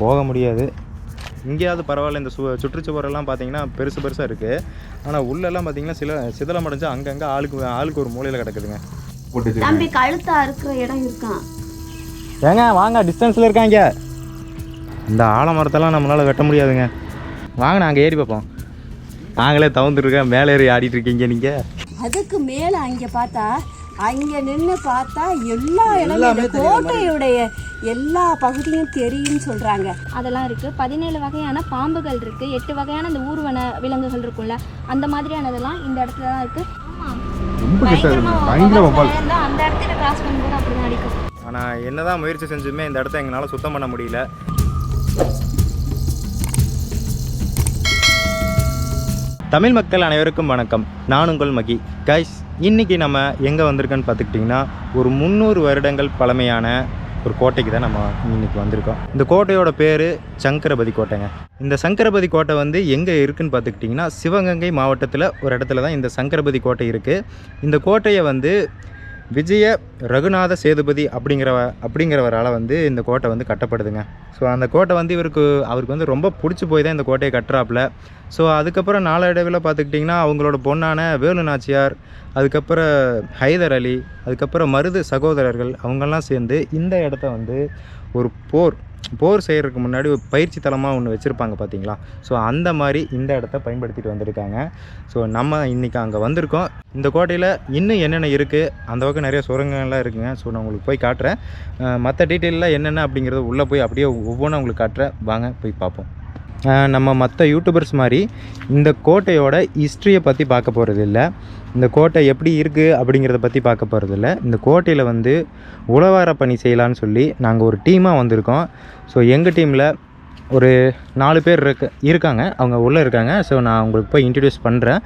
போக முடியாது. இங்கேயாவது பரவாயில்ல இந்த சு சுற்றுச்சுவரெல்லாம் பார்த்தீங்கன்னா பெருசு பெருசாக இருக்குது ஆனால் உள்ளெல்லாம் பார்த்தீங்கன்னா சில சிதலம் அடைஞ்சு அங்கங்கே ஆளுக்கு ஆளுக்கு ஒரு மூலையில் கிடக்குதுங்க. தம்பி கழுத்தா இருக்கிற இடம் இருக்கான் ஏங்க வாங்க டிஸ்டன்ஸில் இருக்காங்க இந்த ஆலமரத்தெல்லாம் நம்மளால் வெட்ட முடியாதுங்க. வாங்க நாங்கள் ஏறி பார்ப்போம். நாங்களே தவந்துருக்கேன் மேலே ஏறி ஆடிட்டு இருக்கீங்க நீங்கள் அதுக்கு மேல அங்க பார்த்தா அங்க நின்னு பார்த்தா எல்லா இடமே இந்த கோட்டையுடைய எல்லா பகுதியும் தெரியும்னு சொல்றாங்க. அதெல்லாம் இருக்குது பதினேழு வகையான பாம்புகள் இருக்குது எட்டு வகையான இந்த ஊர்வன விலங்குகள் இருக்கும்ல அந்த மாதிரியானதெல்லாம் இந்த இடத்துல தான் இருக்குது அந்த இடத்துல கிராஸ் பண்ணும்போது அப்படி தான் அடிக்கும். ஆனால் என்னதான் முயற்சி செஞ்சுமே இந்த இடத்த எங்களால் சுத்தம் பண்ண முடியல. தமிழ் மக்கள் அனைவருக்கும் வணக்கம். நான் உங்கள் மகி. கைஸ் இன்றைக்கி நம்ம எங்கே வந்திருக்கோன்னு பார்த்துக்கிட்டிங்கன்னா ஒரு முந்நூறு வருடங்கள் பழமையான ஒரு கோட்டைக்கு தான் நம்ம இன்னைக்கு வந்திருக்கோம். இந்த கோட்டையோட பேர் சங்கரபதி கோட்டைங்க. இந்த சங்கரபதி கோட்டை வந்து எங்கே இருக்குதுன்னு பார்த்துக்கிட்டிங்கன்னா சிவகங்கை மாவட்டத்தில் ஒரு இடத்துல தான் இந்த சங்கரபதி கோட்டை இருக்குது இந்த கோட்டையை வந்து விஜய ரகுநாத சேதுபதி அப்படிங்கிற அப்படிங்கிறவரால் வந்து இந்த கோட்டை வந்து கட்டப்படுதுங்க. ஸோ அந்த கோட்டை வந்து இவருக்கு அவருக்கு வந்து ரொம்ப பிடிச்சி போய் தான் இந்த கோட்டையை கட்டுறாப்புல. ஸோ அதுக்கப்புறம் நாளடைவில் பார்த்துக்கிட்டிங்கன்னா அவங்களோட பொண்ணான வேலு நாச்சியார் அதுக்கப்புறம் ஹைதர் அலி அதுக்கப்புறம் மருது சகோதரர்கள் அவங்கெல்லாம் சேர்ந்து இந்த இடத்த வந்து ஒரு போர் போர் செய்கிறதுக்கு முன்னாடி ஒரு பயிற்சி தலமாக ஒன்று வச்சுருப்பாங்க பார்த்தீங்களா ஸோ அந்த மாதிரி இந்த இடத்த பயன்படுத்திட்டு வந்திருக்காங்க. ஸோ நம்ம இன்றைக்கி அங்கே வந்திருக்கோம். இந்த கோட்டையில் இன்னும் என்னென்ன இருக்குது அந்த பக்கம் நிறைய சுரங்கங்கள்லாம் இருக்குங்க. ஸோ நான் உங்களுக்கு போய் காட்டுறேன். மற்ற டீட்டெயிலில் என்னென்ன அப்படிங்கிறது உள்ளே போய் அப்படியே ஒவ்வொன்றும் உங்களுக்கு காட்டுறேன். வாங்க போய் பார்ப்போம். நம்ம மற்ற யூடியூபர்ஸ் மாதிரி இந்த கோட்டையோட ஹிஸ்ட்ரியை பற்றி பார்க்க போகிறது இல்லை இந்த கோட்டை எப்படி இருக்குது அப்படிங்கிறத பற்றி பார்க்க போகிறது இல்லை இந்த கோட்டையில் வந்து உழவார பணி செய்யலான்னு சொல்லி நாங்கள் ஒரு டீமாக வந்திருக்கோம். ஸோ எங்கள் டீமில் ஒரு நாலு பேர் இருக்க இருக்காங்க. அவங்க உள்ளே இருக்காங்க. ஸோ நான் அவங்களுக்கு போய் இன்ட்ரடியூஸ் பண்ணுறேன்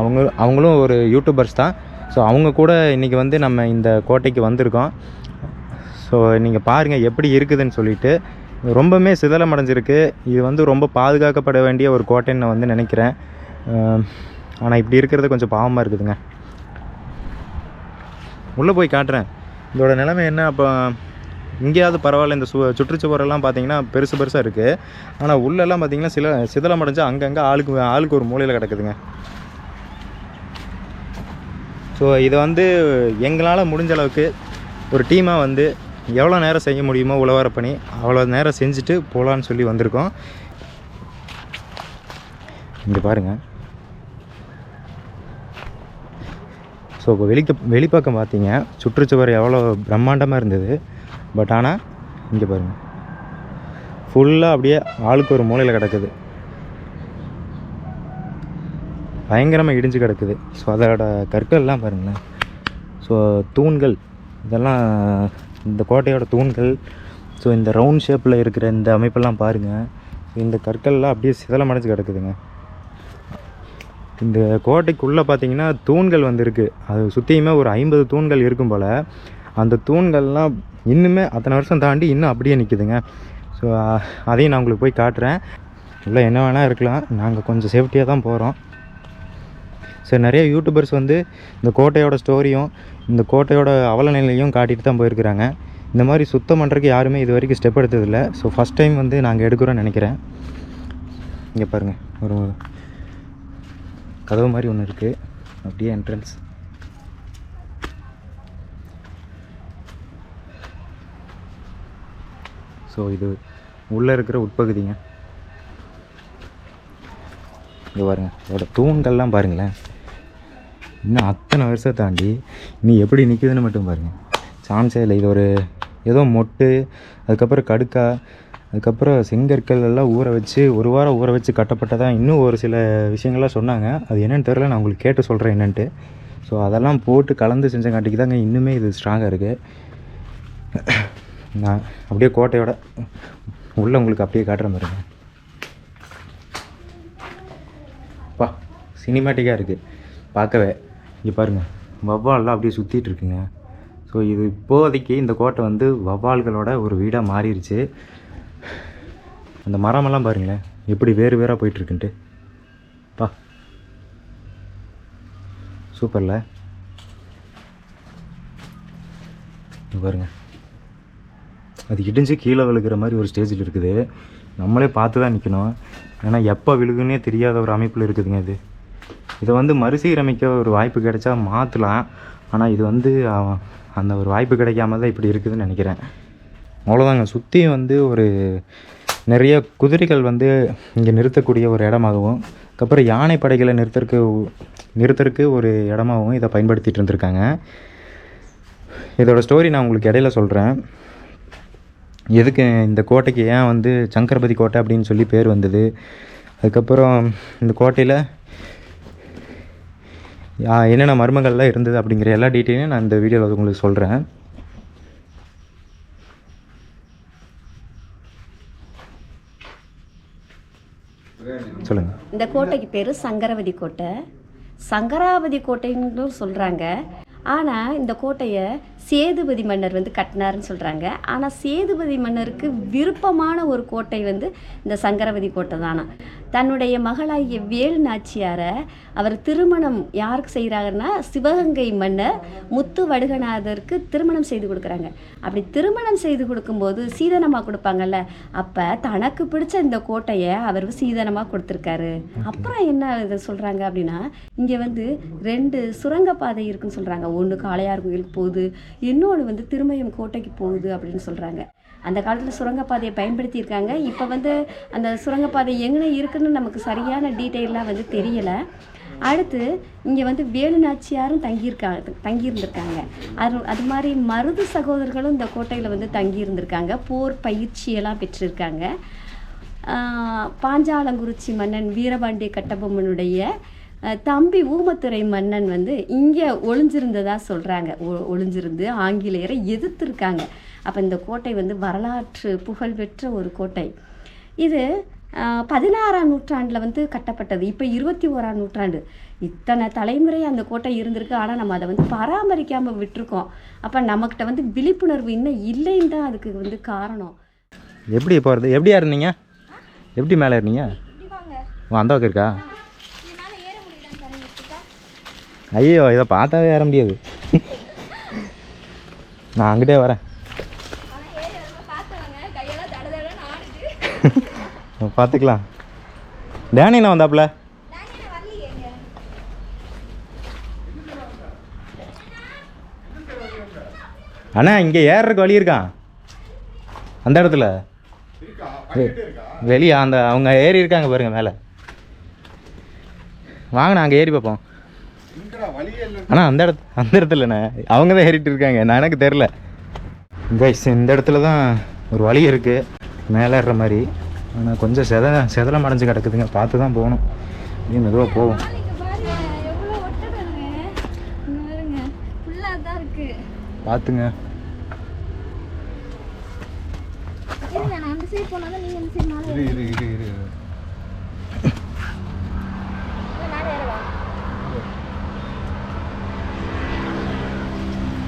அவங்க அவங்களும் ஒரு யூடியூபர்ஸ் தான். ஸோ அவங்க கூட இன்றைக்கி வந்து நம்ம இந்த கோட்டைக்கு வந்திருக்கோம். ஸோ நீங்கள் பாருங்கள் எப்படி இருக்குதுன்னு சொல்லிட்டு. ரொம்பவுமே சிதலம் அடைஞ்சிருக்கு இது வந்து ரொம்ப பாதுகாக்கப்பட வேண்டிய ஒரு கோட்டைன்னு நான் வந்து நினைக்கிறேன். ஆனால் இப்படி இருக்கிறது கொஞ்சம் பாவமாக இருக்குதுங்க. உள்ளே போய் காட்டுறேன். இதோட நிலைமை என்ன? அப்போ இங்கேயாவது பரவாயில்ல இந்த சு சுற்றுச்சுவரெல்லாம் பார்த்தீங்கன்னா பெருசு பெருசாக இருக்குது ஆனால் உள்ளெல்லாம் பார்த்தீங்கன்னா சில சிதலம் அடைஞ்சு அங்கங்கே ஆளுக்கு ஆளுக்கு ஒரு மூலையில் கிடக்குதுங்க. ஸோ இதை வந்து எங்களால் முடிஞ்ச அளவுக்கு ஒரு டீமாக வந்து எவ்வளோ நேரம் செய்ய முடியுமோ உழவார பண்ணி அவ்வளோ நேரம் செஞ்சுட்டு போகலான்னு சொல்லி வந்திருக்கோம். இங்கே பாருங்கள் ஸோ இப்போ வெளிக்க வெளிப்பக்கம் பார்த்தீங்க சுற்றுச்சுவர் எவ்வளோ பிரம்மாண்டமாக இருந்தது. பட் ஆனால் இங்கே பாருங்கள் ஃபுல்லாக அப்படியே ஆளுக்கு ஒரு மூலையில் கிடக்குது. பயங்கரமாக இடிஞ்சு கிடக்குது. ஸோ அதோட கற்கள்லாம் பாருங்களேன். ஸோ தூண்கள். இதெல்லாம் இந்த கோட்டையோட தூண்கள். ஸோ இந்த ரவுண்ட் ஷேப்பில் இருக்கிற இந்த அமைப்பெல்லாம் பாருங்கள் இந்த கற்கள்லாம் அப்படியே சிதலமடைஞ்சு கிடக்குதுங்க. இந்த கோட்டைக்குள்ளே பார்த்தீங்கன்னா தூண்கள் வந்து இருக்குது அது சுற்றியுமே ஒரு ஐம்பது தூண்கள் இருக்கும் போல். அந்த தூண்கள்லாம் இன்னுமே அத்தனை வருஷம் தாண்டி இன்னும் அப்படியே நிற்குதுங்க ஸோ அதையும் நான் உங்களுக்கு போய் காட்டுறேன். உள்ளே என்ன வேணால் இருக்கலாம். நாங்கள் கொஞ்சம் சேஃப்டியாக தான் போகிறோம் ஸோ நிறைய யூடியூபர்ஸ் வந்து இந்த கோட்டையோட ஸ்டோரியும் இந்த கோட்டையோட அவல நிலையும் காட்டிட்டு தான் போயிருக்கிறாங்க. இந்த மாதிரி சுத்தம் பண்ணுறதுக்கு யாருமே இது வரைக்கும் ஸ்டெப் எடுத்ததில்லை. ஸோ ஃபஸ்ட் டைம் வந்து நாங்கள் எடுக்கிறோன்னு நினைக்கிறேன். இங்கே பாருங்கள் ஒரு கதவு மாதிரி ஒன்று இருக்குது அப்படியே என்ட்ரன்ஸ் ஸோ இது உள்ளே இருக்கிற உட்பகுதிங்க. இங்கே பாருங்கள் இதோட தூண்கள்லாம் பாருங்களேன். இன்னும் அத்தனை வருஷம் தாண்டி நீ எப்படி நிற்குதுன்னு மட்டும் பாருங்கள் சான்ஸே இல்லை இது ஒரு ஏதோ மொட்டு அதுக்கப்புறம் கடுக்கா அதுக்கப்புறம் செங்கற்கள் எல்லாம் ஊற வச்சு ஒரு வாரம் ஊற வச்சு கட்டப்பட்டதாக இன்னும் ஒரு சில விஷயங்கள்லாம் சொன்னாங்க. அது என்னென்னு தெரில நான் உங்களுக்கு கேட்டு சொல்கிறேன் என்னன்ட்டு. ஸோ அதெல்லாம் போட்டு கலந்து செஞ்சங்காட்டிக்கு தாங்க இன்னுமே இது ஸ்ட்ராங்காக இருக்குது நான் அப்படியே கோட்டையோட உள்ளே உங்களுக்கு அப்படியே காட்டுற மாதிரி பா சினிமேட்டிக்காக இருக்குது பார்க்கவே. இங்கே பாருங்கள் வவ்வால்லாம் அப்படியே சுற்றிட்டு இருக்குங்க. ஸோ இது இப்போதைக்கு இந்த கோட்டை வந்து வவ்வால்களோட ஒரு வீடாக மாறிடுச்சு அந்த மரமெல்லாம் பாருங்களேன் எப்படி வேறு வேறாக போயிட்டுருக்குன்ட்டு. பா. சூப்பரில். பாருங்க. அது இடிஞ்சு கீழே விழுகிற மாதிரி ஒரு ஸ்டேஜில் இருக்குது. நம்மளே பார்த்து தான் நிற்கணும் ஏன்னா எப்போ விழுகுன்னே தெரியாத ஒரு அமைப்பில் இருக்குதுங்க இது. இதை வந்து மறுசீரமைக்க ஒரு வாய்ப்பு கிடைச்சா மாற்றலாம் ஆனால் இது வந்து அந்த ஒரு வாய்ப்பு கிடைக்காம தான் இப்படி இருக்குதுன்னு நினைக்கிறேன். அவ்வளோதாங்க சுற்றி வந்து ஒரு நிறைய குதிரைகள் வந்து இங்கே நிறுத்தக்கூடிய ஒரு இடமாகவும் அதுக்கப்புறம் யானை படைகளை நிறுத்தறக்கு நிறுத்தறக்கு ஒரு இடமாகவும் இதை பயன்படுத்திகிட்டு இருந்திருக்காங்க. இதோட ஸ்டோரி நான் உங்களுக்கு இடையில சொல்கிறேன் எதுக்கு இந்த கோட்டைக்கு ஏன் வந்து சங்கரபதி கோட்டை அப்படின்னு சொல்லி பேர் வந்தது? அதுக்கப்புறம் இந்த கோட்டையில் என்னென்ன மர்மங்கள்லாம் இருந்தது அப்படிங்கிற எல்லா டீட்டெயிலையும் நான் இந்த வீடியோவில் உங்களுக்கு சொல்கிறேன் சொல்லுங்கள் இந்த கோட்டைக்கு பேர் சங்கரவதி கோட்டை. சங்கராவதி கோட்டைன்னு சொல்கிறாங்க ஆனால் இந்த கோட்டையை சேதுபதி மன்னர் வந்து கட்டினாருன்னு சொல்கிறாங்க ஆனால் சேதுபதி மன்னருக்கு விருப்பமான ஒரு கோட்டை வந்து இந்த சங்கரவதி கோட்டை தானா? தன்னுடைய மகளாகிய வேலு நாச்சியாரை அவர் திருமணம் யாருக்கு செய்கிறாருன்னா சிவகங்கை மன்னர் முத்து வடுகநாதருக்கு திருமணம் செய்து கொடுக்குறாங்க. அப்படி திருமணம் செய்து கொடுக்கும்போது சீதனமாக கொடுப்பாங்கல்ல அப்போ தனக்கு பிடிச்ச இந்த கோட்டையை அவர் சீதனமாக கொடுத்துருக்காரு. அப்புறம் என்ன இது சொல்கிறாங்க அப்படின்னா இங்கே வந்து ரெண்டு சுரங்கப்பாதை இருக்குன்னு சொல்கிறாங்க ஒன்று காளையார் கோயிலுக்கு போகுது இன்னொன்று வந்து திருமயம் கோட்டைக்கு போகுது அப்படின்னு சொல்கிறாங்க அந்த காலத்தில் சுரங்கப்பாதையை பயன்படுத்தியிருக்காங்க. இப்போ வந்து அந்த சுரங்கப்பாதை எங்கே இருக்குன்னு நமக்கு சரியான டீட்டெயிலாக வந்து தெரியலை. அடுத்து இங்கே வந்து வேலு நாச்சியாரும் தங்கியிருக்காங்க தங்கியிருந்திருக்காங்க. அது அது மாதிரி மருது சகோதரர்களும் இந்த கோட்டையில் வந்து தங்கியிருந்திருக்காங்க. போர் பயிற்சியெல்லாம் பெற்றிருக்காங்க. பாஞ்சாலங்குறிச்சி மன்னன் வீரபாண்டிய கட்டபொம்மனுடைய தம்பி ஊமத்துறை மன்னன் வந்து இங்கே ஒளிஞ்சிருந்ததா சொல்கிறாங்க ஒளிஞ்சிருந்து ஆங்கிலேயரை எதிர்த்திருக்காங்க. அப்போ இந்த கோட்டை வந்து வரலாற்று புகழ்பெற்ற ஒரு கோட்டை. இது பதினாறாம் நூற்றாண்டில் வந்து கட்டப்பட்டது. இப்போ இருபத்தி ஓராம் நூற்றாண்டு. இத்தனை தலைமுறை அந்த கோட்டை இருந்திருக்கு. ஆனால் நம்ம அதை வந்து பராமரிக்காமல் விட்டுருக்கோம். அப்போ நம்மக்கிட்ட வந்து விழிப்புணர்வு இன்னும் இல்லைன்னு தான் அதுக்கு வந்து காரணம். எப்படி போகிறது எப்படியா இருந்தீங்க எப்படி மேலே இருந்தீங்க அந்த பக்கம் இருக்கா? ஐயோ இதை பார்த்தாவே ஏற முடியாது. நான் அங்கிட்டே வரேன். பார்த்துக்கலாம். டேனி என்ன வந்தாப்புல? அண்ணா இங்கே ஏறுறதுக்கு வழி இருக்கான் அந்த இடத்துல. வெளியே அந்த அவங்க ஏறி இருக்காங்க பாருங்க மேலே. வாங்க நான் அங்கே ஏறி பார்ப்போம். அண்ணா அந்த இடத்து அந்த இடத்துலண்ணே அவங்க தான் ஏறிட்டு இருக்காங்க. நான் எனக்கு தெரில கைஸ் இந்த இடத்துல தான் ஒரு வழி இருக்குது மேலே ஏறுற மாதிரி. ஆனால் கொஞ்சம் செத செதலம் அடைஞ்சு கிடக்குதுங்க. பார்த்து தான் போகணும். அப்படியே மெதுவாக போவோம். நாளைக்கு பாருங்க எவ்வளோ ஒட்டடங்க இங்க பாருங்க ஃபுல்லாக தான் இருக்கு பார்த்துங்க இரு இரு இரு இரு மேலே ஏறவா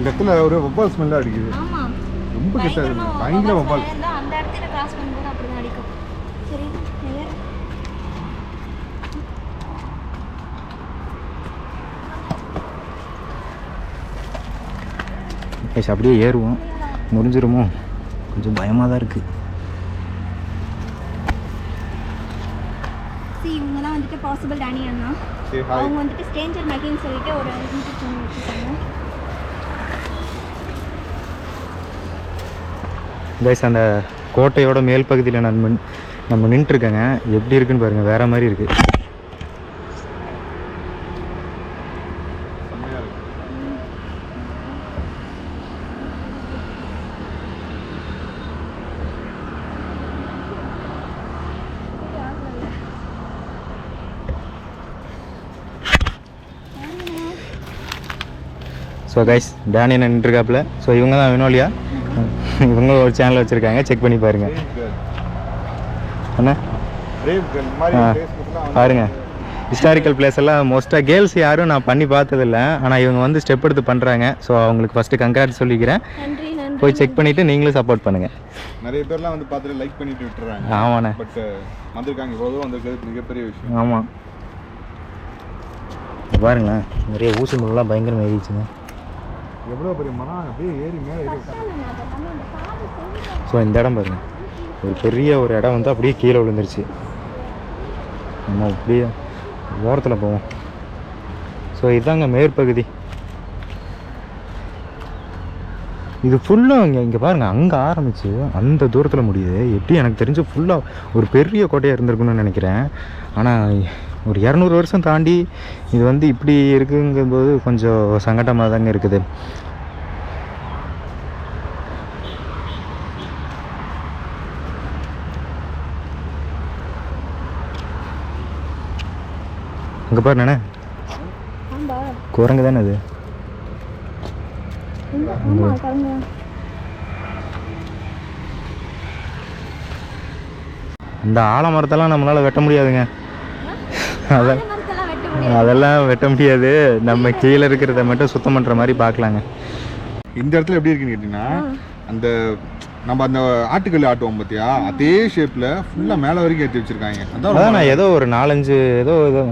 இந்த இடத்துல ஒரு வவ்வால் ஸ்மெல்லாம் அடிக்குது. ரொம்ப கிட்ட இருக்கு. பயங்கர வவ்வால். அந்த இடத்துல கிராஸ் பண்ணும்போது அப்படி தான் அடிக்கும். சரி. கைஸ் அப்படியே ஏறுவோம். முடிஞ்சிருமோ? கொஞ்சம் பயமாக தான் இருக்குது இவங்க தான் வந்துட்டு பாசிபிள் டேனி அண்ணா. அவங்க வந்துட்டு ஸ்டேஞ்சர் மேக்கின்னு சொல்லிட்டு ஒரு யூடியூப் சேனல் வச்சுருக்காங்க. கைஸ் அந்த கோட்டையோட மேல் பகுதியில் நான் மின்- நம்ம நின்றுருக்கேங்க. எப்படி இருக்குன்னு பாருங்கள் வேறு மாதிரி இருக்குது ஸோ கைஸ் டேனி நின்றுருக்காப்புல? ஸோ இவங்க தான் வினோலியா? இவங்க ஒரு சேனல் வச்சுருக்காங்க. செக் பண்ணி பாருங்கள் என்ன பாருங்க. ஹிஸ்டாரிக்கல் பிளேஸ் எல்லாம் மோஸ்ட்டாக கேர்ள்ஸ் யாரும் நான் பண்ணி பார்த்ததில்ல. ஆனால் இவங்க வந்து ஸ்டெப் எடுத்து பண்ணுறாங்க ஸோ அவங்களுக்கு ஃபஸ்ட்டு கங்க்ராட் சொல்லிக்கிறேன். நன்றி நன்றி போய் செக் பண்ணிவிட்டு நீங்களும் சப்போர்ட் பண்ணுங்கள் நிறைய பேர்லாம் வந்து பார்த்துட்டு லைக் பண்ணிட்டு விட்டுறாங்க. ஆமாண்ணே. பட் வந்திருக்காங்க. இவ்வளோ வந்திருக்கிறது மிகப்பெரிய விஷயம். ஆமாம் பாருங்களேன். நிறைய ஊசி முள்ளெலாம் பயங்கரமாக ஏறிச்சுங்க எவ்வளோ பெரிய மரம்? அப்படியே ஏறி மேலே ஏறி ஸோ இந்த இடம் பாருங்க. ஒரு பெரிய ஒரு இடம் வந்து அப்படியே கீழே விழுந்துருச்சு. நம்ம அப்படியே ஓரத்தில் போவோம். ஸோ இதாங்க மேற்பகுதி. இது ஃபுல்லாக இங்கே இங்கே பாருங்கள் அங்கே ஆரம்பிச்சு அந்த தூரத்தில் முடியுது. எப்படி எனக்கு தெரிஞ்சு ஃபுல்லாக ஒரு பெரிய கோட்டையாக இருந்திருக்குன்னு நினைக்கிறேன். ஆனால் ஒரு இரநூறு வருஷம் தாண்டி இது வந்து இப்படி இருக்குங்கும்போது கொஞ்சம் சங்கடமாக தாங்க இருக்குது. அங்கே பாரு நானே. குரங்கு தானே அது? இந்த ஆலமரத்தெல்லாம் நம்மளால் வெட்ட முடியாதுங்க. அதான் மரத்தெல்லாம் வெட்ட முடியாது. அதெல்லாம் வெட்ட முடியாது. நம்ம கீழே இருக்கிறத மட்டும் சுத்தம் பண்ணுற மாதிரி பார்க்கலாங்க. இந்த இடத்துல எப்படி இருக்குன்னு கேட்டிங்கன்னா அந்த நம்ம அந்த ஆட்டுக்கல் ஆட்டுவோம் பார்த்தியா அதே ஷேப்பில் ஃபுல்லாக மேலே வரைக்கும் ஏற்றி வச்சிருக்காங்க. அதான் நான் ஏதோ ஒரு நாலஞ்சு ஏதோ ஏதோ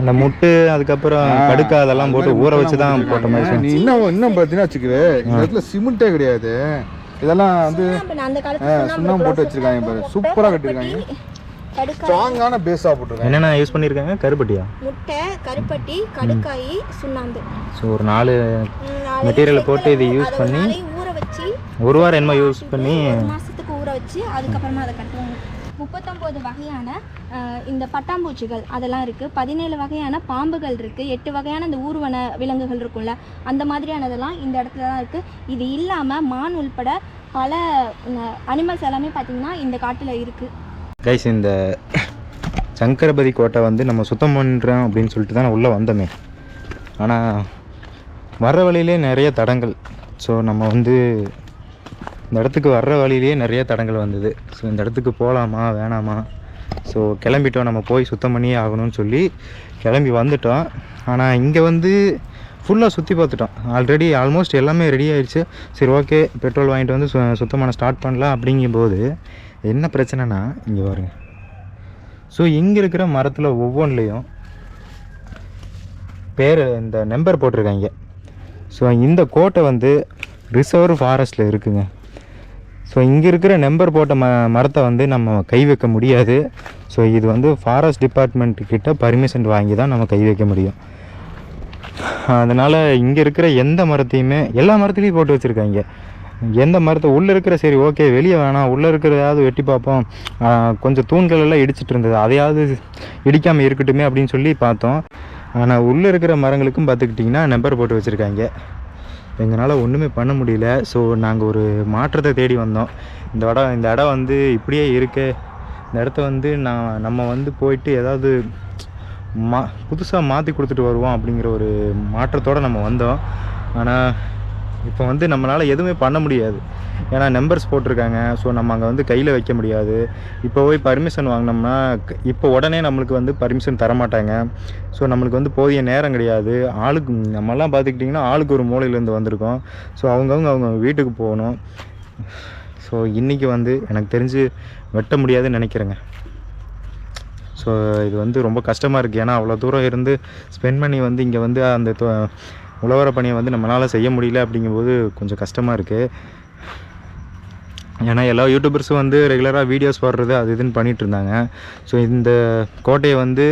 அந்த முட்டு அதுக்கப்புறம் கடுக்கா அதெல்லாம் போட்டு ஊற வச்சு தான் போட்ட மாதிரி நீ. இன்னும் இன்னும் பார்த்தீங்கன்னா வச்சுக்கவே இந்த இடத்துல சிமெண்ட்டே கிடையாது. இதெல்லாம் வந்து சுண்ணாம்பு, போட்டு வச்சிருக்காங்க பாரு. சூப்பராக கட்டியிருக்காங்க. ஸ்ட்ராங்கான பேஸாக போட்டிருக்காங்க. என்னென்ன யூஸ் பண்ணியிருக்காங்க? கருப்பட்டியா? முட்டை கருப்பட்டி கடுக்காய் சுண்ணாம்பு. ஸோ ஒரு நாலு மெட்டீரியலை போட்டு இதை யூஸ் பண்ணி ஊற வச்சு ஒரு வாரம் என்னமோ யூஸ் பண்ணி ஒரு மாசத்துக்கு ஊற வச்சு அதுக்கப்புறமா அதை கட்டுவாங்க முப்பத்தொம்போது வகையான இந்த பட்டாம்பூச்சிகள் அதெல்லாம் இருக்குது பதினேழு வகையான பாம்புகள் இருக்குது எட்டு வகையான இந்த ஊர்வன விலங்குகள் இருக்கும்ல அந்த மாதிரியானதெல்லாம் இந்த இடத்துல தான் இருக்குது இது இல்லாமல் மான் உள்பட பல அனிமல்ஸ் எல்லாமே பார்த்திங்கன்னா இந்த காட்டில் இருக்குது கைஸ் இந்த சங்கரபதி கோட்டை வந்து நம்ம சுத்தம் பண்ணுறோம் அப்படின்னு சொல்லிட்டு தான் உள்ளே வந்தோமே. ஆனால் வர்ற வழியிலே நிறைய தடங்கள். ஸோ நம்ம வந்து இந்த இடத்துக்கு வர்ற வழியிலேயே நிறைய தடங்கள் வந்தது. ஸோ இந்த இடத்துக்கு போகலாமா வேணாமா? ஸோ கிளம்பிட்டோம். நம்ம போய் சுத்தம் பண்ணியே ஆகணும்னு சொல்லி கிளம்பி வந்துட்டோம். ஆனால் இங்கே வந்து ஃபுல்லாக சுற்றி பார்த்துட்டோம். ஆல்ரெடி ஆல்மோஸ்ட் எல்லாமே ரெடி ஆயிடுச்சு சரி ஓகே பெட்ரோல் வாங்கிட்டு வந்து சு சுத்தம் பண்ண ஸ்டார்ட் பண்ணலாம் அப்படிங்கும்போது என்ன பிரச்சனைனா இங்கே பாருங்க. ஸோ இங்கே இருக்கிற மரத்தில் ஒவ்வொன்றிலையும் பேர் இந்த நம்பர் போட்டிருக்காங்க. ஸோ இந்த கோட்டை வந்து ரிசர்வ் ஃபாரஸ்ட்டில் இருக்குங்க. ஸோ இங்கே இருக்கிற நம்பர் போட்ட ம மரத்தை வந்து நம்ம கை வைக்க முடியாது. ஸோ இது வந்து ஃபாரஸ்ட் டிபார்ட்மெண்ட் கிட்ட பர்மிஷன் வாங்கி தான் நம்ம கை வைக்க முடியும். அதனால் இங்கே இருக்கிற எந்த மரத்தையுமே எல்லா மரத்துலேயும் போட்டு வச்சுருக்காங்க. எந்த மரத்தை உள்ளே இருக்கிற சரி ஓகே வெளியே வேணாம். உள்ளே இருக்கிறதாவது வெட்டி பார்ப்போம். கொஞ்சம் தூண்கள் எல்லாம் இடிச்சிட்டு இருந்தது. அதையாவது இடிக்காமல் இருக்கட்டுமே அப்படின்னு சொல்லி பார்த்தோம். ஆனால் உள்ளே இருக்கிற மரங்களுக்கும் பார்த்துக்கிட்டிங்கன்னா நம்பர் போட்டு வச்சுருக்காங்க. எங்களால் ஒன்றுமே பண்ண முடியல. ஸோ நாங்கள் ஒரு மாற்றத்தை தேடி வந்தோம். இந்த இடம் இந்த இடம் வந்து இப்படியே இருக்கு. இந்த இடத்த வந்து நான் நம்ம வந்து போயிட்டு ஏதாவது மா புதுசாக மாற்றி கொடுத்துட்டு வருவோம் அப்படிங்கிற ஒரு மாற்றத்தோடு நம்ம வந்தோம். ஆனால் இப்போ வந்து நம்மளால் எதுவுமே பண்ண முடியாது. ஏன்னா நம்பர்ஸ் போட்டிருக்காங்க. ஸோ நம்ம அங்கே வந்து கையில் வைக்க முடியாது. இப்போ போய் பர்மிஷன் வாங்கினோம்னா இப்போ உடனே நம்மளுக்கு வந்து பர்மிஷன் தர மாட்டாங்க ஸோ நம்மளுக்கு வந்து போதிய நேரம் கிடையாது. ஆளுக்கு நம்மலாம் பார்த்துக்கிட்டிங்கன்னா ஆளுக்கு ஒரு மூலையிலேருந்து வந்திருக்கோம். ஸோ அவங்கவுங்க அவங்க வீட்டுக்கு போகணும். ஸோ இன்றைக்கி வந்து எனக்கு தெரிஞ்சு வெட்ட முடியாதுன்னு நினைக்கிறேங்க. ஸோ இது வந்து ரொம்ப கஷ்டமாக இருக்குது ஏன்னா அவ்வளோ தூரம் இருந்து ஸ்பெண்ட் பண்ணி வந்து இங்கே வந்து அந்த தொ- உழவர பணியை வந்து நம்மளால் செய்ய முடியல அப்படிங்கும்போது கொஞ்சம் கஷ்டமாக இருக்குது ஏன்னா எல்லா யூடியூபர்ஸும் வந்து ரெகுலராக வீடியோஸ் போடுறது அது இதுன்னு பண்ணிகிட்டு இருந்தாங்க. ஸோ இந்த கோட்டையை வந்து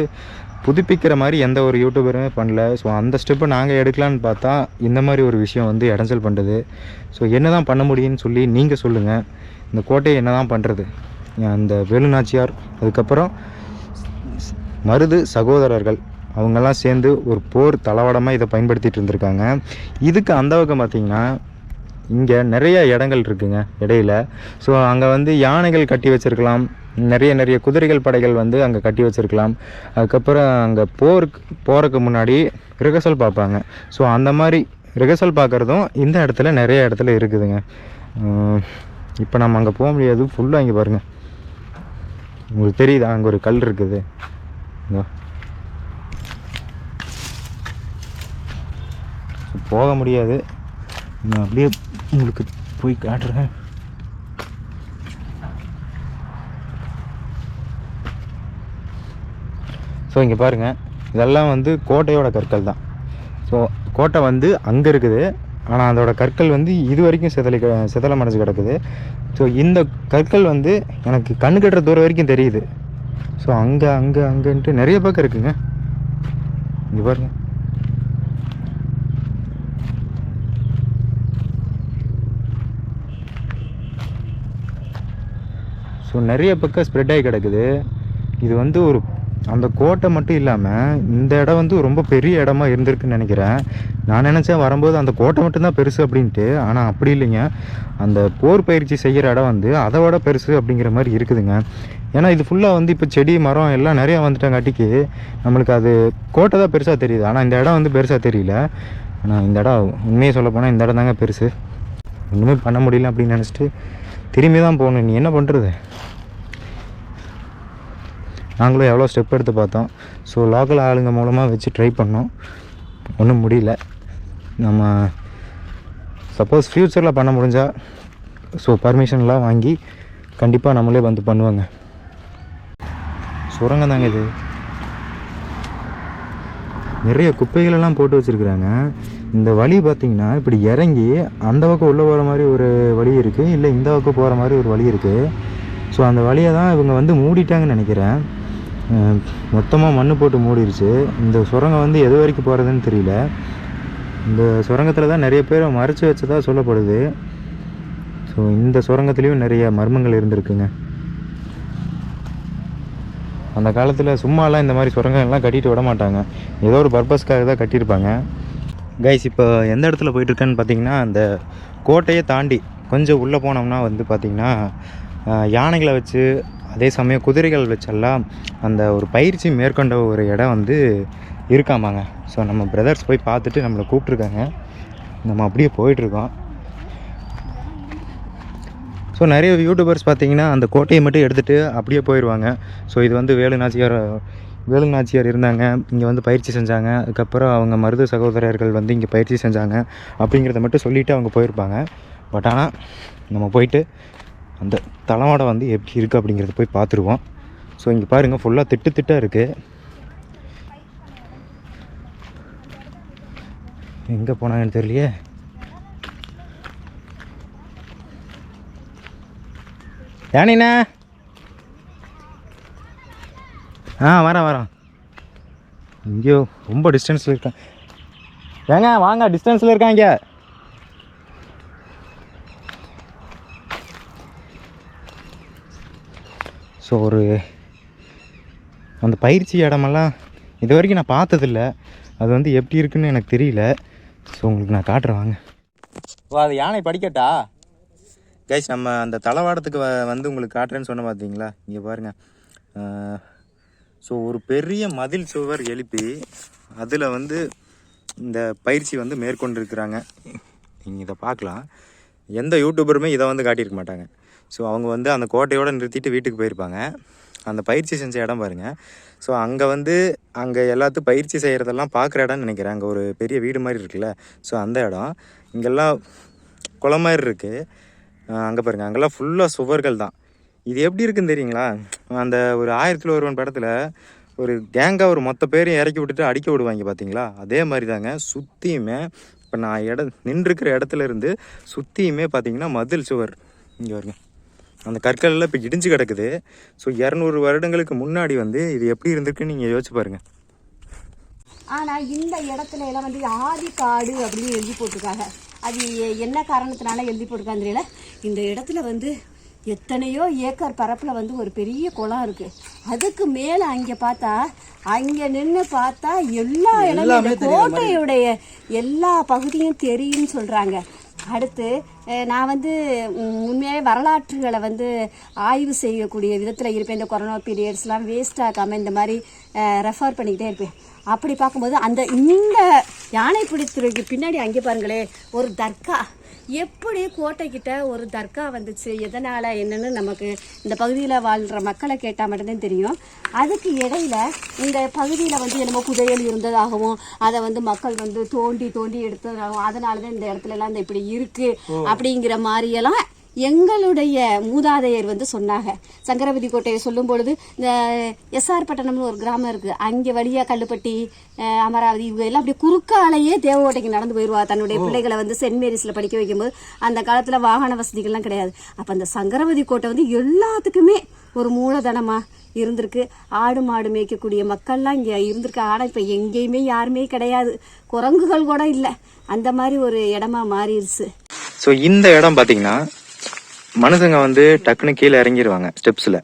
புதுப்பிக்கிற மாதிரி எந்த ஒரு யூடியூபருமே பண்ணல. ஸோ அந்த ஸ்டெப்பை நாங்கள் எடுக்கலான்னு பார்த்தா இந்த மாதிரி ஒரு விஷயம் வந்து இடைஞ்சல் பண்ணுறது ஸோ என்ன தான் பண்ண முடியும்னு சொல்லி நீங்கள் சொல்லுங்கள் இந்த கோட்டையை என்ன தான் பண்ணுறது அந்த வேலுநாச்சியார் அதுக்கப்புறம் மருது சகோதரர்கள். அவங்கெல்லாம் சேர்ந்து ஒரு போர் தளவாடமாக இதை பயன்படுத்திகிட்டு இருந்திருக்காங்க. இதுக்கு அந்த பக்கம் பார்த்தீங்கன்னா இங்கே நிறைய இடங்கள் இருக்குங்க இடையில. ஸோ அங்கே வந்து யானைகள் கட்டி வச்சிருக்கலாம். நிறைய நிறைய குதிரைகள் படைகள் வந்து அங்கே கட்டி வச்சிருக்கலாம். அதுக்கப்புறம் அங்கே போருக்கு போகிறதுக்கு முன்னாடி ரிகர்சல் பார்ப்பாங்க. ஸோ அந்த மாதிரி ரிகர்சல் பார்க்குறதும் இந்த இடத்துல நிறைய இடத்துல இருக்குதுங்க. இப்போ நம்ம அங்கே போக முடியாது. ஃபுல்லாக இங்கே பாருங்கள் உங்களுக்கு தெரியுதா? அங்கே ஒரு கல் இருக்குது. போக முடியாது. நான் அப்படியே உங்களுக்கு போய் காட்டுறேன். ஸோ இங்கே பாருங்கள் இதெல்லாம் வந்து கோட்டையோட கற்கள் தான். ஸோ கோட்டை வந்து அங்கே இருக்குது. ஆனால் அதோட கற்கள் வந்து இது வரைக்கும் சிதலை சிதலம் அடைஞ்சு கிடக்குது. ஸோ இந்த கற்கள் வந்து எனக்கு கண்ணு கட்டுற தூரம் வரைக்கும் தெரியுது. ஸோ அங்கே அங்கே அங்கன்ட்டு நிறைய பக்கம் இருக்குங்க. இங்கே பாருங்கள் ஸோ நிறைய பக்கம் ஸ்ப்ரெட் ஆகி கிடக்குது. இது வந்து ஒரு அந்த கோட்டை மட்டும் இல்லாமல் இந்த இடம் வந்து ரொம்ப பெரிய இடமா இருந்திருக்குன்னு நினைக்கிறேன். நான் நினச்சேன் வரும்போது அந்த கோட்டை மட்டும்தான் பெருசு அப்படின்ட்டு ஆனால் அப்படி இல்லைங்க. அந்த போர் பயிற்சி செய்கிற இடம் வந்து அதை விட பெருசு அப்படிங்கிற மாதிரி இருக்குதுங்க. ஏன்னா இது ஃபுல்லாக வந்து இப்போ செடி மரம் எல்லாம் நிறையா வந்துட்டாங்காட்டிக்கு நம்மளுக்கு அது கோட்டை தான் பெருசாக தெரியுது. ஆனால் இந்த இடம் வந்து பெருசாக தெரியல. ஆனால் இந்த இடம் உண்மையை சொல்லப்போனால் இந்த இடம் தாங்க பெருசு. ஒன்றுமே பண்ண முடியல அப்படின்னு நினச்சிட்டு திரும்பி தான் போகணும். நீ என்ன பண்ணுறது நாங்களும் எவ்வளோ ஸ்டெப் எடுத்து பார்த்தோம். ஸோ லோக்கல் ஆளுங்க மூலமாக வச்சு ட்ரை பண்ணோம். ஒன்றும் முடியல. நம்ம சப்போஸ் ஃப்யூச்சரில் பண்ண முடிஞ்சால் ஸோ பர்மிஷன்லாம் வாங்கி கண்டிப்பாக நம்மளே வந்து பண்ணுவாங்க. சுரங்கம் தாங்க இது. நிறைய குப்பைகளெல்லாம் போட்டு வச்சுருக்குறாங்க. இந்த வழி பார்த்தீங்கன்னா இப்படி இறங்கி அந்த பக்கம் உள்ளே போகிற மாதிரி ஒரு வழி இருக்குது இல்லை இந்த பக்கம் போகிற மாதிரி ஒரு வழி இருக்குது ஸோ அந்த வழியை தான் இவங்க வந்து மூடிட்டாங்கன்னு நினைக்கிறேன். மொத்தமாக மண் போட்டு மூடிடுச்சு இந்த சுரங்கம் வந்து எது வரைக்கும் போகிறதுன்னு தெரியல. இந்த சுரங்கத்தில் தான் நிறைய பேர் மறைச்சி வச்சதாக சொல்லப்படுது. ஸோ இந்த சுரங்கத்துலேயும் நிறைய மர்மங்கள் இருந்திருக்குங்க. அந்த காலத்தில் சும்மாலாம் இந்த மாதிரி சுரங்கங்கள்லாம் கட்டிட்டு விட மாட்டாங்க. ஏதோ ஒரு பர்பஸ்க்காக தான் கட்டியிருப்பாங்க. கைஸ் இப்போ எந்த இடத்துல போயிட்டுருக்கேன்னு பார்த்தீங்கன்னா அந்த கோட்டையை தாண்டி கொஞ்சம் உள்ளே போனோம்னா வந்து பார்த்திங்கன்னா யானைகளை வச்சு அதே சமயம் குதிரைகள் வச்செல்லாம் அந்த ஒரு பயிற்சி மேற்கொண்ட ஒரு இடம் வந்து இருக்காமாங்க. ஸோ நம்ம பிரதர்ஸ் போய் பார்த்துட்டு நம்மளை கூப்பிட்ருக்காங்க நம்ம அப்படியே போயிட்டுருக்கோம். ஸோ நிறைய யூடியூபர்ஸ் பார்த்தீங்கன்னா அந்த கோட்டையை மட்டும் எடுத்துகிட்டு அப்படியே போயிடுவாங்க. ஸோ இது வந்து வேலு நாச்சியார் வேலு நாச்சியார் இருந்தாங்க இங்கே வந்து பயிற்சி செஞ்சாங்க அதுக்கப்புறம் அவங்க மருது சகோதரர்கள் வந்து இங்கே பயிற்சி செஞ்சாங்க அப்படிங்கிறத மட்டும் சொல்லிவிட்டு அவங்க போயிருப்பாங்க. பட் ஆனால் நம்ம போயிட்டு அந்த தளவாடை வந்து எப்படி இருக்குது அப்படிங்கிறத போய் பார்த்துருவோம். ஸோ இங்கே பாருங்கள் ஃபுல்லாக திட்டு திட்டாக இருக்குது எங்கே போனாங்கன்னு தெரியலையே. யானிண்ணா? ஆ வரேன் வரேன். இங்கேயோ ரொம்ப டிஸ்டன்ஸில் இருக்கேன். ஏங்க வாங்க டிஸ்டன்ஸில் இருக்காங்க ஸோ ஒரு அந்த பயிற்சி இடமெல்லாம் இது வரைக்கும் நான் பார்த்ததில்ல. அது வந்து எப்படி இருக்குன்னு எனக்கு தெரியல. ஸோ உங்களுக்கு நான் காட்டுறேன் வாங்க. ஓ அது யானை படிக்கட்டா? கைஸ் நம்ம அந்த தளவாடத்துக்கு வ- வந்து உங்களுக்கு காட்டுறேன்னு சொன்ன பார்த்தீங்களா இங்கே பாருங்கள் ஸோ ஒரு பெரிய மதில் சுவர் எழுப்பி அதில் வந்து இந்த பயிற்சி வந்து மேற்கொண்டிருக்கிறாங்க. நீங்கள் இதை பார்க்கலாம் எந்த யூடியூபருமே இதை வந்து காட்டியிருக்க மாட்டாங்க. ஸோ அவங்க வந்து அந்த கோட்டையோடு நிறுத்திட்டு வீட்டுக்கு போயிருப்பாங்க. அந்த பயிற்சி செஞ்ச இடம் பாருங்கள் ஸோ அங்கே வந்து அங்கே எல்லாத்துக்கும் பயிற்சி செய்கிறதெல்லாம் பார்க்குற இடம்னு நினைக்கிறேன். அங்கே ஒரு பெரிய வீடு மாதிரி இருக்குல்ல. ஸோ அந்த இடம். இங்கெல்லாம் குளம் மாதிரி இருக்குது அங்கே பாருங்கள் அங்கெல்லாம் ஃபுல்லாக சுவர்கள் தான். இது எப்படி இருக்குன்னு தெரியுங்களா? அந்த ஒரு ஆயிரத்தில் ஒருவன் படத்தில் ஒரு கேங்காக ஒரு மொத்த பேரையும் இறக்கி விட்டுட்டு அடிக்க விடுவாங்க பார்த்தீங்களா அதே மாதிரி தாங்க சுற்றியுமே இப்போ நான் இட நின்றுருக்கிற இடத்துல இருந்து சுற்றியுமே பார்த்தீங்கன்னா மதில் சுவர். இங்கே வருங்க அந்த கற்கள்லாம் இப்போ இடிஞ்சு கிடக்குது. ஸோ இரநூறு வருடங்களுக்கு முன்னாடி வந்து இது எப்படி இருந்திருக்குன்னு நீங்கள் யோசிச்சு பாருங்கள் ஆனால் இந்த இடத்துல எல்லாம் வந்து ஆதி காடு அப்படின்னு எழுதி போட்டிருக்காங்க. அது என்ன காரணத்தினால எழுதி போட்டிருக்காங்க தெரியல. இந்த இடத்துல வந்து எத்தனையோ ஏக்கர் பரப்பில் வந்து ஒரு பெரிய குளம் இருக்கு. அதுக்கு மேலே அங்கே பார்த்தா அங்கே நின்று பார்த்தா எல்லா இடமும் கோட்டையுடைய எல்லா பகுதியும் தெரியும்னு சொல்கிறாங்க அடுத்து நான் வந்து ம், உண்மையாகவே வரலாற்றுகளை வந்து ஆய்வு செய்யக்கூடிய விதத்தில் இருப்பேன். இந்த கொரோனா பீரியட்ஸ்லாம் வேஸ்ட் ஆக்காமல் இந்த மாதிரி ரெஃபர் பண்ணிக்கிட்டே இருப்பேன். அப்படி பார்க்கும்போது அந்த இந்த யானை பிடித்துறைக்கு பின்னாடி அங்கே பாருங்களே ஒரு தர்கா. எப்படி கோட்டைக்கிட்ட ஒரு தர்கா வந்துச்சு எதனால் என்னன்னு நமக்கு இந்த பகுதியில் வாழ்கிற மக்களை கேட்டால் மட்டும்தான் தெரியும். அதுக்கு இடையில இந்த பகுதியில் வந்து என்னமோ புதையல் இருந்ததாகவும் அதை வந்து மக்கள் வந்து தோண்டி தோண்டி எடுத்ததாகவும் அதனால தான் இந்த இடத்துல எல்லாம் இந்த இப்படி இருக்கு அப்படிங்கிற மாதிரியெல்லாம் எங்களுடைய மூதாதையர் வந்து சொன்னாங்க. சங்கரவதி கோட்டையை சொல்லும் பொழுது இந்த எஸ்ஆர் பட்டணம்னு ஒரு கிராமம் இருக்குது அங்கே வழியாக கல்லுப்பட்டி அமராவதி இவங்க எல்லாம் அப்படியே குறுக்காலையே தேவகோட்டைக்கு நடந்து போயிடுவா தன்னுடைய பிள்ளைகளை வந்து சென்ட் மேரிஸில் படிக்க வைக்கும்போது அந்த காலத்தில் வாகன வசதிகள்லாம் கிடையாது. அப்போ அந்த சங்கரவதி கோட்டை வந்து எல்லாத்துக்குமே ஒரு மூலதனமாக இருந்திருக்கு. ஆடு மாடு மேய்க்கக்கூடிய மக்கள்லாம் இங்கே இருந்திருக்கு. ஆனால் இப்போ எங்கேயுமே யாருமே கிடையாது. குரங்குகள் கூட இல்லை. அந்த மாதிரி ஒரு இடமா மாறிடுச்சு ஸோ இந்த இடம் பார்த்தீங்கன்னா மனுஷங்க வந்து டக்குன்னு கீழே இறங்கிடுவாங்க ஸ்டெப்ஸில்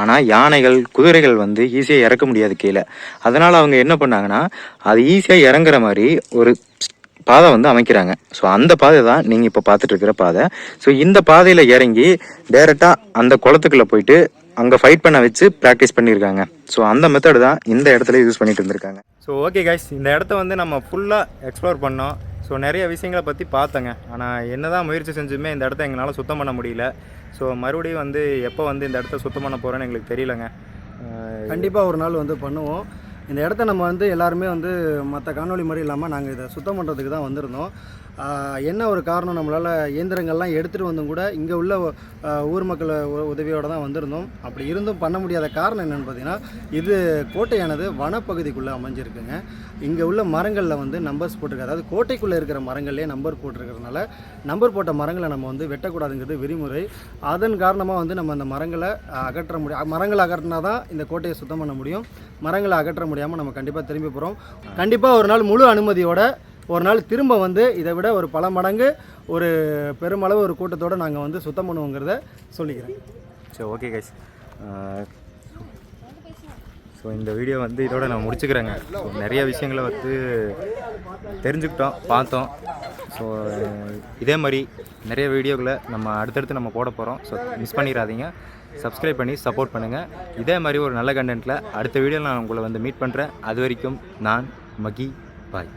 ஆனால் யானைகள் குதிரைகள் வந்து ஈஸியாக இறக்க முடியாது கீழே. அதனால் அவங்க என்ன பண்ணாங்கன்னா அது ஈஸியாக இறங்குற மாதிரி ஒரு பாதை வந்து அமைக்கிறாங்க. ஸோ அந்த பாதை தான் நீங்கள் இப்போ பார்த்துட்டு இருக்கிற பாதை. ஸோ இந்த பாதையில் இறங்கி டைரெக்டாக அந்த குளத்துக்குள்ளே போயிட்டு அங்கே ஃபைட் பண்ண வச்சு ப்ராக்டிஸ் பண்ணியிருக்காங்க ஸோ அந்த மெத்தடு தான் இந்த இடத்துல யூஸ் பண்ணிட்டு இருந்திருக்காங்க. ஸோ ஓகே கைஸ் இந்த இடத்த வந்து நம்ம ஃபுல்லாக எக்ஸ்ப்ளோர் பண்ணோம். ஸோ நிறைய விஷயங்களை பற்றி பார்த்தேங்க. ஆனால் என்ன தான் முயற்சி செஞ்சுமே இந்த இடத்த எங்களால் சுத்தம் பண்ண முடியல. ஸோ மறுபடியும் வந்து எப்போ வந்து இந்த இடத்த சுத்தம் பண்ண போகிறேன்னு எங்களுக்கு தெரியலங்க. கண்டிப்பாக ஒரு நாள் வந்து பண்ணுவோம். இந்த இடத்த நம்ம வந்து எல்லாருமே வந்து மற்ற காணொளி மாதிரி இல்லாமல் நாங்கள் இதை சுத்தம் பண்ணுறதுக்கு தான் வந்திருந்தோம். என்ன ஒரு காரணம் நம்மளால் இயந்திரங்கள்லாம் எடுத்துகிட்டு வந்தும் கூட இங்கே உள்ள ஊர் மக்கள் உ- தான் வந்திருந்தோம். அப்படி இருந்தும் பண்ண முடியாத காரணம் என்னென்னு பார்த்தீங்கன்னா இது கோட்டையானது வனப்பகுதிக்குள்ளே அமைஞ்சிருக்குங்க. இங்கே உள்ள மரங்களில் வந்து நம்பர்ஸ் போட்டிருக்கு அதாவது கோட்டைக்குள்ளே இருக்கிற மரங்கள்லேயே நம்பர் போட்டிருக்கிறதுனால நம்பர் போட்ட மரங்களை நம்ம வந்து வெட்டக்கூடாதுங்கிறது விதிமுறை. அதன் காரணமாக வந்து நம்ம அந்த மரங்களை அகற்ற முடியும் மரங்களை அகற்றினா தான் இந்த கோட்டையை சுத்தம் பண்ண முடியும். மரங்களை அகற்ற முடியாமல் நம்ம கண்டிப்பாக திரும்பி போகிறோம் கண்டிப்பாக ஒரு நாள் முழு அனுமதியோட ஒரு நாள் திரும்ப வந்து இதை விட ஒரு பல மடங்கு ஒரு பெருமளவு ஒரு கூட்டத்தோடு நாங்கள் வந்து சுத்தம் பண்ணுவோங்கிறத சொல்லிக்கிறேன். சரி ஓகே கைஸ் ஸோ இந்த வீடியோ வந்து இதோட நான் முடிச்சுக்கிறேங்க. ஸோ நிறைய விஷயங்களை வந்து தெரிஞ்சுக்கிட்டோம் பார்த்தோம். ஸோ இதே மாதிரி நிறைய வீடியோக்களை நம்ம அடுத்தடுத்து நம்ம போட போகிறோம் ஸோ மிஸ் பண்ணிடாதீங்க. சப்ஸ்கிரைப் பண்ணி சப்போர்ட் பண்ணுங்கள் இதே மாதிரி ஒரு நல்ல கண்டென்ட்டில் அடுத்த வீடியோவில் நான் உங்களை வந்து மீட் பண்ணுறேன் அது வரைக்கும் நான் மகி பாய்